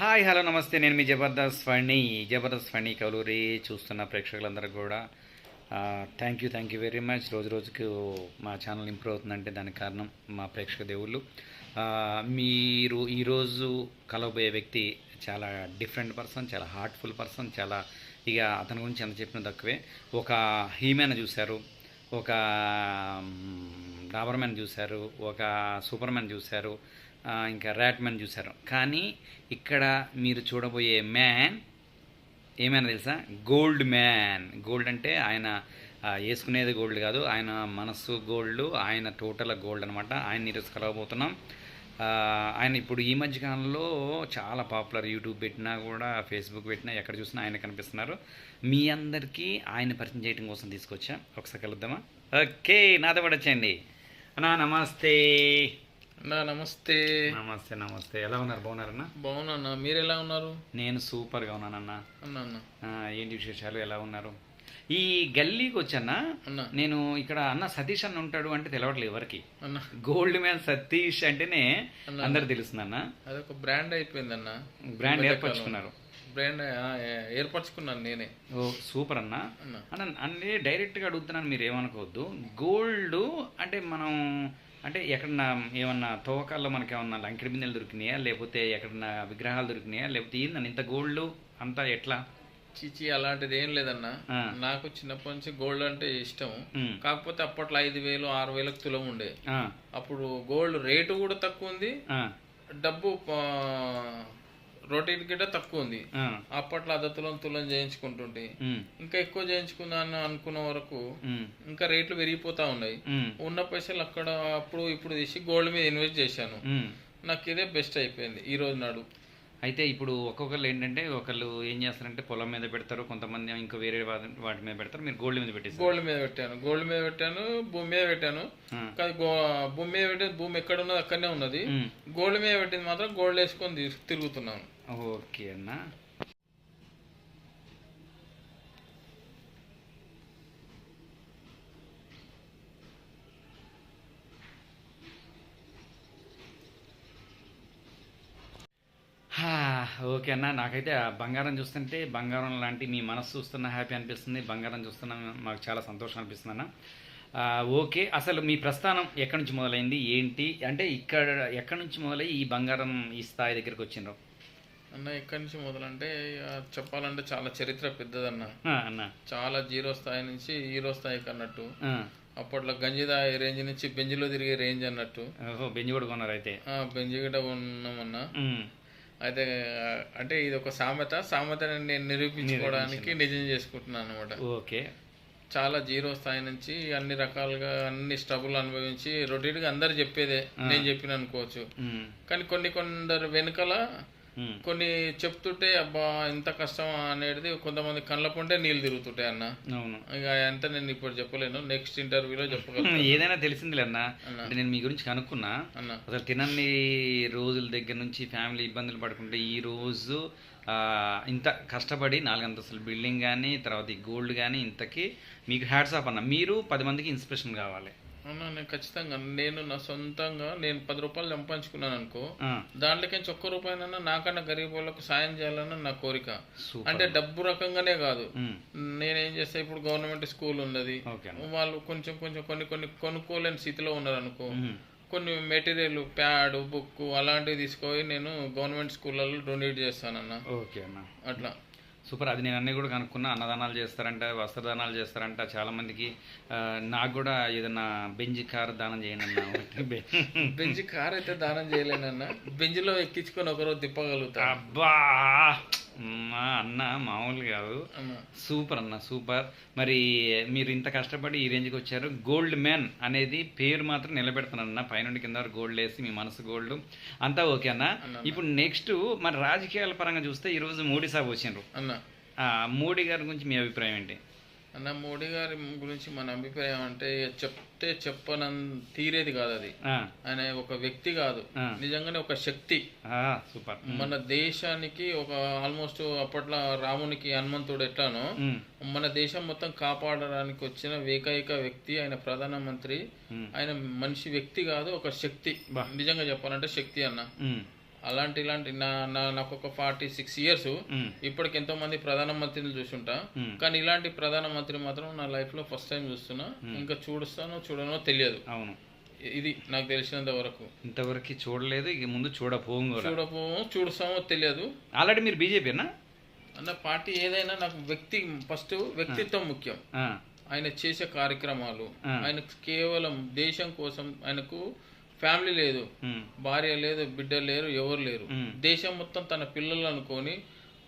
Hi hello నమస్తే. నేను మీ జబర్దస్త్ ఫణి. జబర్దస్త్ ఫణి కలూరి చూస్తున్న ప్రేక్షకులందరూ కూడా. Thank you thank you very much రోజు రోజుకు మా ఛానల్ ఇంప్రూవ్ అవుతుందంటే దానికి కారణం మా ప్రేక్షక దేవుళ్ళు. మీరు ఈరోజు కలవబోయే వ్యక్తి చాలా డిఫరెంట్ పర్సన్ చాలా హార్ట్ఫుల్ పర్సన్ చాలా ఇక అతని గురించి ఎంత చెప్పిన తక్కువే. ఒక హీమెన్ చూశారు ఒక డాబర్ మ్యాన్ చూశారు ఒక సూపర్ మ్యాన్ చూశారు ఇంకా ర్యాట్ మ్యాన్ చూశారు. కానీ ఇక్కడ మీరు చూడబోయే మ్యాన్ ఏమైనా తెలుసా? Gold man. గోల్డ్ అంటే ఆయన వేసుకునేది గోల్డ్ కాదు. ఆయన మనస్సు గోల్డ్ ఆయన టోటల్ గోల్డ్ అనమాట ఆయన ఈరోజు కలవబోతున్నాం. ఆయన ఇప్పుడు ఈ మధ్యకాలంలో చాలా పాపులర్ యూట్యూబ్ పెట్టినా కూడా ఫేస్బుక్ పెట్టినా ఎక్కడ చూసినా ఆయన కనిపిస్తున్నారు. మీ అందరికీ ఆయన పరిచయం చేయడం కోసం తీసుకొచ్చా? ఒకసారి కలుద్దామా? ఓకే నాతో పాటు వచ్చేయండి. అన్నా నమస్తే. నమస్తే. నమస్తే నమస్తే. ఎలా ఉన్నారు? బాగున్నారన్నా బాగున్నా అన్న. మీరు ఎలా ఉన్నారు? నేను సూపర్గా ఉన్నానన్నా అన్న. అన్న ఏంటి విశేషాలు? ఎలా ఉన్నారు? ఈ గల్లీకి వచ్చానా? అన్న. నేను ఇక్కడ అన్న సతీష్ అన్న ఉంటాడు అంటే తెలవట్లేదు ఎవరికి. అన్న. గోల్డ్ మ్యాన్ సతీష్ అంటేనే అన్న. అందరు తెలుస్తుందన్న అదొక బ్రాండ్ అయిపోయింది అన్న. బ్రాండ్ ఏర్పరచుకున్నారు. బ్రాండ్ ఏర్పరచుకున్నాను నేనే. ఓ సూపర్ అన్న. అన్న. అన్న అంటే డైరెక్ట్గా అడుగుతున్నాను మీరు ఏమనుకోవద్దు. గోల్డ్ అంటే మనం అంటే ఎక్కడన్నా ఏమన్నా తవ్వకాల్లో మనకి ఏమన్నా లంకెడి బిందెలు దొరికినాయా? లేకపోతే ఎక్కడన్నా విగ్రహాలు దొరికినాయా? లేకపోతే ఏందన్న ఇంత గోల్డ్ అంతా ఎట్లా? చిచి అలాంటిది ఏం లేదన్న. నాకు చిన్నప్పటి నుంచి గోల్డ్ అంటే ఇష్టం. కాకపోతే అప్పట్లో ఐదు వేలు ఆరు వేలకు తులం ఉండే. అప్పుడు గోల్డ్ రేటు కూడా తక్కువ ఉంది. డబ్బు రొటీన్ గిట్ట తక్కువ ఉంది. అప్పట్లో అర్ధ తులం చేయించుకుంటుంటే ఇంకా ఎక్కువ చేయించుకుందాను అనుకున్న వరకు ఇంకా రేట్లు పెరిగిపోతా ఉన్నాయి. ఉన్న పైసలు అక్కడ అప్పుడు ఇప్పుడు తీసి గోల్డ్ మీద ఇన్వెస్ట్ చేశాను. నాకు ఇదే బెస్ట్ అయిపోయింది ఈ రోజు నాడు. అయితే ఇప్పుడు ఒక్కొక్కరు ఏంటంటే ఒకళ్ళు ఏం చేస్తారంటే పొలం మీద పెడతారు కొంతమంది ఇంకా వేరే వాటి మీద పెడతారు మీరు గోల్డ్ మీద పెట్టేస్తారు గోల్డ్ మీద పెట్టాను. గోల్డ్ మీద పెట్టాను భూమి మీద పెట్టాను. కానీ భూమి మీద పెట్టిన భూమి ఎక్కడ ఉన్నది అక్కడనే ఉన్నది. గోల్డ్ మీద పెట్టింది మాత్రం గోల్డ్ వేసుకొని తిరుగుతున్నాను. ఓకే అన్న. ఓకే అన్న. నాకైతే ఆ బంగారం చూస్తుంటే బంగారం లాంటి మీ మనసు చూస్తున్న హ్యాపీ అనిపిస్తుంది. బంగారం చూస్తున్న మాకు చాలా సంతోషం అనిపిస్తుంది అన్న. ఓకే. అసలు మీ ప్రస్థానం ఎక్కడి నుంచి మొదలైంది? ఏంటి? అంటే ఇక్కడ ఎక్కడి నుంచి మొదలై ఈ బంగారం ఈ స్థాయి దగ్గరికి వచ్చిండ్రు? అన్న ఎక్కడి నుంచి మొదలంటే ఇక చెప్పాలంటే చాలా చరిత్ర పెద్దదన్న. ఆ, అన్న. చాలా జీరో స్థాయి నుంచి హీరో స్థాయికి అన్నట్టు. అప్పట్లో గంజిదాయి రేంజ్ నుంచి బెంజిలో తిరిగే రేంజ్ అన్నట్టు. బెంజ్ కూడా కొన్నారు అయితే. ఆ, బెంజి గిట్ట ఉన్నామన్నా అయితే అంటే ఇది ఒక సామెత. సామెతని నేను నిరూపించుకోవడానికి నిజం చేసుకుంటున్నాను అనమాట ఓకే. చాలా జీరో స్థాయి నుంచి అన్ని రకాలుగా అన్ని స్ట్రగుల్ అనుభవించి రొటీన్గా అందరు చెప్పేదే. నేను చెప్పిన అనుకోవచ్చు. కానీ కొన్ని కొందరు వెనుకల. కొన్ని చెప్తుంటే అబ్బా ఇంత కష్టం అనేది కొంతమంది కళ్ళ పొంటే నీళ్ళు తిరుగుతుంటాయి అన్న. అవును. ఇక ఎంత నేను ఇప్పుడు చెప్పలేను. నెక్స్ట్ ఇంటర్వ్యూలో చెప్పగలను ఏదైనా తెలిసిందిలే అన్న. అంటే నేను మీ గురించి కనుక్కున్నా. అన్న. అసలు తినని రోజుల దగ్గర నుంచి ఫ్యామిలీ ఇబ్బందులు పడుకుంటే ఈ రోజు ఇంత కష్టపడి నాలుగంతస్తుల బిల్డింగ్ కానీ తర్వాత ఈ గోల్డ్ కానీ ఇంతకి మీకు హ్యాట్స్ ఆఫ్ అన్న. మీరు పది మందికి ఇన్స్పిరేషన్ కావాలి. అన్న నేను ఖచ్చితంగా నేను నా సొంతంగా నేను పది రూపాయలు సంపాదించుకున్నాను అనుకో దాంట్లోకి ఒక్క రూపాయనన్నా నాకన్నా గరీబ్ వాళ్ళకు సాయం చేయాలన్న నా కోరిక. అంటే డబ్బు రకంగానే కాదు. నేనేం చేస్తా ఇప్పుడు గవర్నమెంట్ స్కూల్ ఉన్నది. వాళ్ళు కొంచెం కొంచెం కొన్ని కొన్ని కొనుక్కోలేని స్థితిలో ఉన్నారు అనుకో కొన్ని మెటీరియల్ ప్యాడ్ బుక్ అలాంటివి తీసుకొని నేను గవర్నమెంట్ స్కూళ్ళలో డొనేట్ చేస్తానన్న. ఓకే అన్న. అట్లా. సూపర్. అది నేను అన్నీ కూడా కనుక్కున్నా. అన్నదానాలు చేస్తారంట వస్త్రదానాలు చేస్తారంట. చాలా మందికి ఆ, నాకు కూడా ఏదైనా బెంజ్ కార్ దానం చేయండి అన్న. ఒకటి బె- బెంజ్ కార్ అయితే దానం చేయలేనన్న. బెంజ్లో ఎక్కించుకొని ఒకరోజు తిప్పగలుగుతా. అబ్బా! మా అన్న మామూలు కాదు. సూపర్ అన్న సూపర్. మరి మీరు ఇంత కష్టపడి ఈ రేంజ్కి వచ్చారు. గోల్డ్ మ్యాన్ అనేది పేరు మాత్రం నిలబెడుతున్నాను పైనుండి కింద వరకు గోల్డ్ వేసి మీ మనసు గోల్డ్. అంతా ఓకే అన్న. ఇప్పుడు నెక్స్ట్ మరి రాజకీయాల పరంగా చూస్తే ఈరోజు మోడీ సాబ్ వచ్చిండ్రు. మోడీ గారి గురించి మీ అభిప్రాయం ఏంటి? అన్న మోడీ గారి గురించి మన అభిప్రాయం అంటే చెప్తే చెప్పనం తీరేది కాదు అది. ఆయన ఒక వ్యక్తి కాదు. నిజంగానే ఒక శక్తి. సూపర్. మన దేశానికి ఒక ఆల్మోస్ట్ అప్పట్లో రామునికి హనుమంతుడు ఎట్లానో మన దేశం మొత్తం కాపాడడానికి వచ్చిన ఏకైక వ్యక్తి ఆయన ప్రధానమంత్రి ఆయన మనిషి వ్యక్తి కాదు ఒక శక్తి. నిజంగా చెప్పాలంటే శక్తి అన్న. అలాంటి ఇలాంటి నా నా- నాకు ఒక ఫార్టీ సిక్స్ ఇయర్స్. ఇప్పటికి ఎంతో మంది ప్రధానమంత్రిని చూసుంటా. ఉమ్, కానీ ఇలాంటి ప్రధానమంత్రి మాత్రం నా లైఫ్లో ఫస్ట్ టైం చూస్తున్నా ఇంకా చూడుస్తానో చూడనో తెలియదు. అవును. ఇది నాకు తెలిసినంత వరకు. ఇంతవరకు చూడలేదు ఇక ముందు చూడపోం కూడా. చూడపోమో చూడుస్తామో తెలియదు. ఆల్రెడీ మీరు బీజేపీనా అన్న? పార్టీ ఏదైనా నాకు వ్యక్తి ఫస్ట్ వ్యక్తిత్వం ముఖ్యం. ఆయన చేసే కార్యక్రమాలు. ఆయన కేవలం దేశం కోసం ఆయనకు ఫ్యామిలీ లేదు భార్య లేదు బిడ్డ లేరు ఎవరు లేరు. దేశం మొత్తం తన పిల్లలు అనుకొని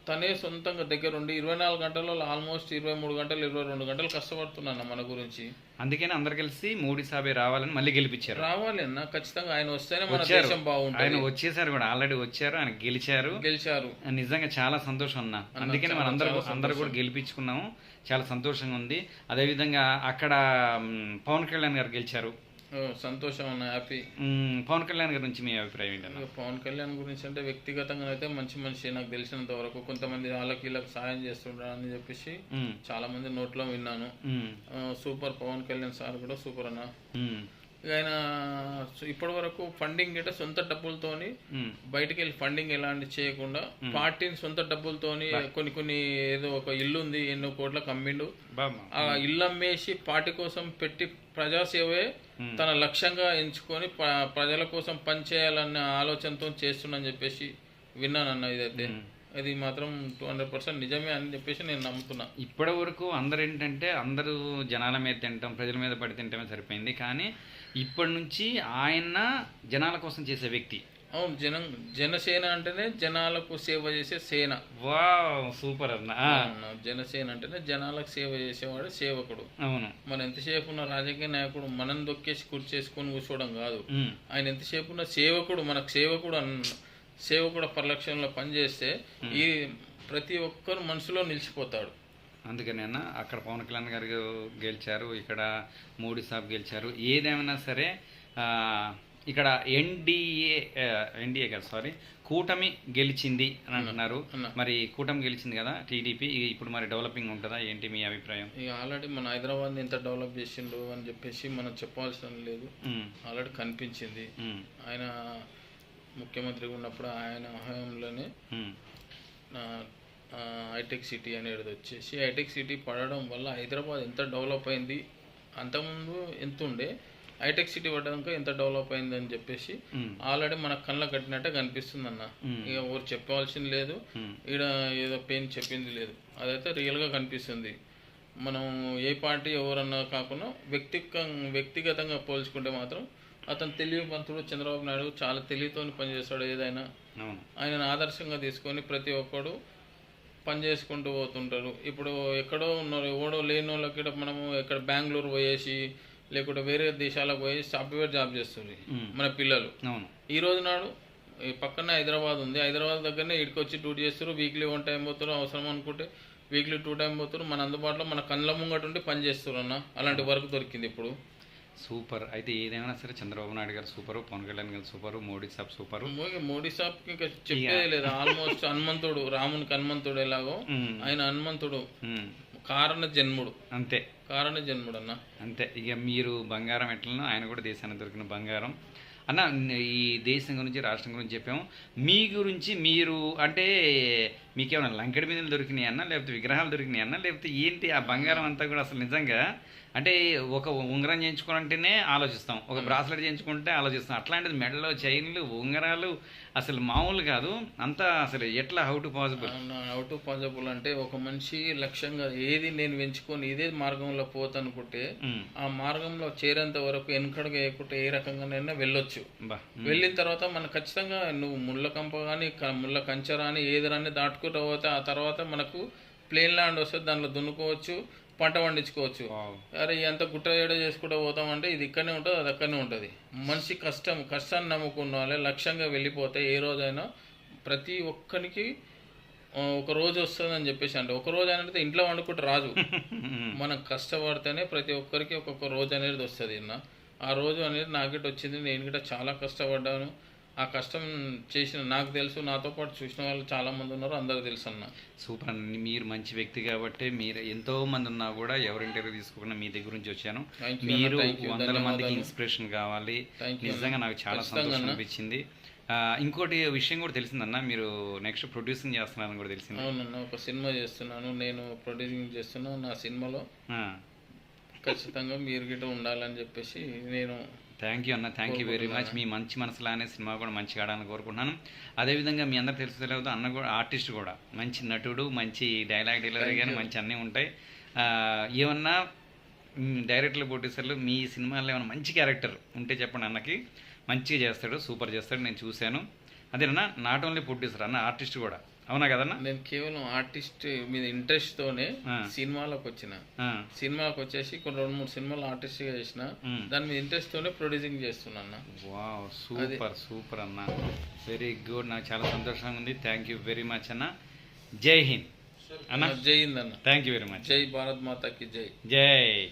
తనే సొంతంగా దగ్గర ఉండి ఇరవై నాలుగు గంటల్లో ఆల్మోస్ట్ ఇరవై మూడు గంటలు ఇరవై రెండు గంటలు కష్టపడుతున్నాను మన గురించి. అందుకని అందరు కలిసి మోడీ సాబే రావాలని మళ్ళీ గెలిపించారు. రావాలి అన్న ఖచ్చితంగా ఆయన వస్తేనే మన. దేశం బాగుంటుంది. ఆయన వచ్చేసారు కూడా ఆల్రెడీ వచ్చారు ఆయన గెలిచారు. గెలిచారు. నిజంగా చాలా సంతోషం అన్న. అందుకని మన అందరూ అందరూ కూడా గెలిపించుకున్నాము. చాలా సంతోషంగా ఉంది. అదేవిధంగా అక్కడ పవన్ కళ్యాణ్ గారు గెలిచారు. సంతోషం అన్న హ్యాపీ పవన్ కళ్యాణ్ గారి నుంచి మీ అభిప్రాయం ఏంటన్న? పవన్ కళ్యాణ్ గురించి అంటే వ్యక్తిగతంగా అయితే మంచి మనిషి నాకు తెలిసినంత వరకు కొంతమంది వాళ్ళకి వీళ్ళకి సాయం చేస్తుంటారు అని చెప్పేసి చాలా మంది నోట్లో విన్నాను. సూపర్ పవన్ కళ్యాణ్ సార్ కూడా సూపర్ అన్న. ఆయన ఇప్పటి వరకు ఫండింగ్ గిట్ట సొంత డబ్బులతోని బయటికి వెళ్ళి ఫండింగ్ ఎలాంటి చేయకుండా పార్టీని సొంత డబ్బులతోని కొన్ని కొన్ని ఏదో ఒక ఇల్లు ఉంది ఎన్నో కోట్లకు అమ్మిండు ఆ ఇల్లు అమ్మేసి పార్టీ కోసం పెట్టి ప్రజాసేవే తన లక్ష్యంగా ఎంచుకొని ప్రజల కోసం పనిచేయాలన్న ఆలోచనతో చేస్తున్నా చెప్పేసి విన్నానన్న ఇదైతే. ఇది మాత్రం టూ హండ్రెడ్ పర్సెంట్ నిజమే అని చెప్పేసి నేను నమ్ముతున్నా. ఇప్పటి వరకు అందరు ఏంటంటే అందరూ జనాల మీద తింటాం ప్రజల మీద పడి తింటమే సరిపోయింది. కానీ ఇప్పటి నుంచి ఆయన జనాల కోసం చేసే వ్యక్తి. అవును జనం జనసేన అంటేనే జనాలకు సేవ చేసే సేన. వా సూపర్ అన్న. జనసేన అంటేనే జనాలకు సేవ చేసేవాడు సేవకుడు. అవును. మన ఎంతసేపు ఉన్న రాజకీయ నాయకుడు మనం దొక్కేసి కూర్చేసుకొని కూర్చోవడం కాదు. ఆయన ఎంతసేపు ఉన్న సేవకుడు మనకు సేవకుడు అన్న సేవకుడు పరిరక్షణలో పనిచేస్తే ఈ ప్రతి ఒక్కరు మనసులో నిలిచిపోతాడు. అందుకని అన్న అక్కడ పవన్ కళ్యాణ్ గారు గెలిచారు ఇక్కడ మోడీ సాబ్ గెలిచారు. ఏదేమైనా సరే ఇక్కడ ఎన్డీఏ ఎన్డీఏ కాదు సారీ కూటమి గెలిచింది అని అంటున్నారు. మరి కూటమి గెలిచింది కదా టీడీపీ ఇప్పుడు మరి డెవలపింగ్ ఉంటుందా ఏంటి మీ అభిప్రాయం? ఇక ఆల్రెడీ మన హైదరాబాద్ ఎంత డెవలప్ చేసిండు అని చెప్పేసి మనం చెప్పాల్సిన లేదు. ఆల్రెడీ కనిపించింది. ఆయన ముఖ్యమంత్రిగా ఉన్నప్పుడు ఆయన హయాంలోనే హైటెక్ సిటీ అనేది వచ్చేసి హైటెక్ సిటీ పడడం వల్ల హైదరాబాద్ ఎంత డెవలప్ అయింది అంతకుముందు ఎంత ఉండే హైటెక్ సిటీ పడ్డాక ఎంత డెవలప్ అయింది అని చెప్పేసి ఆల్రెడీ మన కళ్ళ కట్టినట్టే కనిపిస్తుంది అన్న. ఇక ఎవరు చెప్పవలసింది లేదు ఈడ ఏదో పెయిన్ చెప్పింది లేదు. అదైతే రియల్గా కనిపిస్తుంది. మనం ఏ పార్టీ ఎవరన్నా కాకుండా వ్యక్తిగ వ్యక్తిగతంగా పోల్చుకుంటే మాత్రం అతను తెలివివంతుడు చంద్రబాబు నాయుడు చాలా తెలివితో పనిచేస్తాడు ఏదైనా. ఆయనను ఆదర్శంగా తీసుకొని ప్రతి ఒక్కడు పని చేసుకుంటూ పోతుంటారు. ఇప్పుడు ఎక్కడో ఉన్నారు ఎవడో లేని వాళ్ళకి మనము ఇక్కడ బెంగళూరు పోయేసి లేకుంటే వేరే దేశాలకు పోయి సాఫ్ట్వేర్ జాబ్ చేస్తుంది మన పిల్లలు. ఈ రోజు నాడు ఈ పక్కన హైదరాబాద్ ఉంది. హైదరాబాద్ దగ్గరనే ఇక్కడికి వచ్చి డ్యూటీ చేస్తారు వీక్లీ వన్ టైం పోతారు. అవసరం అనుకుంటే వీక్లీ టూ టైం పోతారు. మన అందుబాటులో మన కళ్ళ ముంగట ఉండి పని చేస్తారు అన్న. అలాంటి వర్క్ దొరికింది ఇప్పుడు. సూపర్. అయితే ఏదైనా సరే చంద్రబాబు నాయుడు గారు సూపరు పవన్ కళ్యాణ్ గారు సూపరు మోడీ సాబ్ సూపరు. మోడీ సాబ్ ఇంకా చెప్పేది లేదు. ఆల్మోస్ట్ హనుమంతుడు రామునికి హనుమంతుడు ఎలాగో ఆయన హనుమంతుడు కారణ జన్ముడు. అంతే. కారణ జన్ముడు అన్న అంతే. ఇక మీరు బంగారం ఎట్లనో ఆయన కూడా దేశానికి దొరికిన బంగారం. అన్న ఈ దేశం గురించి రాష్ట్రం గురించి చెప్పాము. మీ గురించి మీరు అంటే మీకేమైనా లంకెడి మీద దొరికినాయి అన్న లేకపోతే విగ్రహాలు దొరికినాయి అన్న లేకపోతే ఏంటి ఆ బంగారం అంతా కూడా అసలు నిజంగా? అంటే ఒక ఉంగరం చేయించుకోవాలంటేనే ఆలోచిస్తాం. ఒక బ్రాస్లెట్ చేయించుకుంటే ఆలోచిస్తాం. అట్లాంటిది మెడలో చైన్లు ఉంగరాలు అసలు మామూలు కాదు. అంతా అసలు ఎట్లా? How to possible out of possible అంటే ఒక మనిషి లక్ష్యంగా ఏది నేను ఎంచుకొని ఇదే మార్గంలో పోతనుకుంటే ఆ మార్గంలో చేరేంత వరకు వెనకడుగు వేయకుంటే ఏ రకంగానైనా వెళ్ళొచ్చు. వెళ్ళిన తర్వాత మన ఖచ్చితంగా నువ్వు ముళ్ళ కంప కానీ ముళ్ళ కంచె రాని ఏది రాని దాటుకుంటూ పోతే ఆ తర్వాత మనకు ప్లేన్ ల్యాండ్ వస్తే దాంట్లో దున్నుకోవచ్చు పంట పండించుకోవచ్చు. అరే ఎంత గుట్ట ఏడ చేసుకుంటూ పోతామంటే ఇది ఇక్కడనే ఉంటుంది అది అక్కడనే ఉంటుంది. మనిషి కష్టం కష్టాన్ని నమ్ముకున్న వాళ్ళే లక్ష్యంగా వెళ్ళిపోతే ఏ రోజైనా ప్రతి ఒక్కరికి ఒక రోజు వస్తుందని చెప్పేసి అంటే ఒక రోజు అనేది ఇంట్లో వండుకుంటే రాజు మనం కష్టపడితేనే ప్రతి ఒక్కరికి ఒక్కొక్క రోజు అనేది వస్తుంది అన్న. ఆ రోజు అనేది నాకిట వచ్చింది నేను గిట్ట చాలా కష్టపడ్డాను. ఆ కష్టం చేసిన నాకు తెలుసు నాతో పాటు చూసిన వాళ్ళు చాలా మంది ఉన్నారు అందరికి తెలుసు అన్న. సూపర్ అండి. మీరు మంచి వ్యక్తి కాబట్టి మీరు ఎంతో మంది ఉన్నా కూడా ఎవరి ఇంటర్వ్యూ తీసుకోకుండా మీ దగ్గర నుంచి వచ్చాను. మీరు వందల మందికి. ఇన్స్పిరేషన్ కావాలి. నిజంగా నాకు చాలా సంతోషం. అనిపించింది. ఇంకోటి విషయం కూడా తెలిసిందన్న మీరు నెక్స్ట్ ప్రొడ్యూసింగ్ చేస్తున్నారని కూడా తెలిసింది. అవునన్న ఒక సినిమా చేస్తున్నాను. నేను ప్రొడ్యూసింగ్ చేస్తున్నా నా సినిమాలో. ఖచ్చితంగా మీరు గిట్ట ఉండాలని చెప్పేసి నేను థ్యాంక్ యూ అన్న. థ్యాంక్ యూ వెరీ మచ్ మీ మంచి మనసులో అనే సినిమా కూడా మంచిగా ఆడాలని కోరుకుంటున్నాను. అదేవిధంగా మీ అందరు తెలుసు తెలియదు అన్న కూడా ఆర్టిస్ట్ కూడా. మంచి నటుడు మంచి డైలాగ్ డెలివరీ కానీ మంచి అన్నీ ఉంటాయి. ఏమన్నా డైరెక్టర్లు ప్రొడ్యూసర్లు మీ సినిమాలో ఏమైనా మంచి క్యారెక్టర్ ఉంటే చెప్పండి అన్నకి. మంచిగా చేస్తాడు సూపర్ చేస్తాడు నేను చూశాను. అదేనా? నాట్ ఓన్లీ ప్రొడ్యూసర్ అన్న ఆర్టిస్ట్ కూడా. అవునా కదన్నా? నేను కేవలం ఆర్టిస్ట్ మీద ఇంట్రెస్ట్ తోనే. సినిమాలోకి వచ్చిన. ఆ, సినిమాకి వచ్చేసి కొన్ని రెండు మూడు సినిమాలు ఆర్టిస్ట్గా చేసిన. దాని మీద ఇంట్రెస్ట్ తోనే ప్రొడ్యూసింగ్ చేస్తున్నా వావ్ సూపర్ సూపర్ అన్న. వెరీ గుడ్ నాకు చాలా సంతోషంగా ఉంది. థ్యాంక్ యూ వెరీ మచ్ అన్న. జై హింద్. అన్న? జై హింద్ అన్న. థ్యాంక్ యూ వెరీ మచ్ జై భారత్ మాతాకి జై. జై.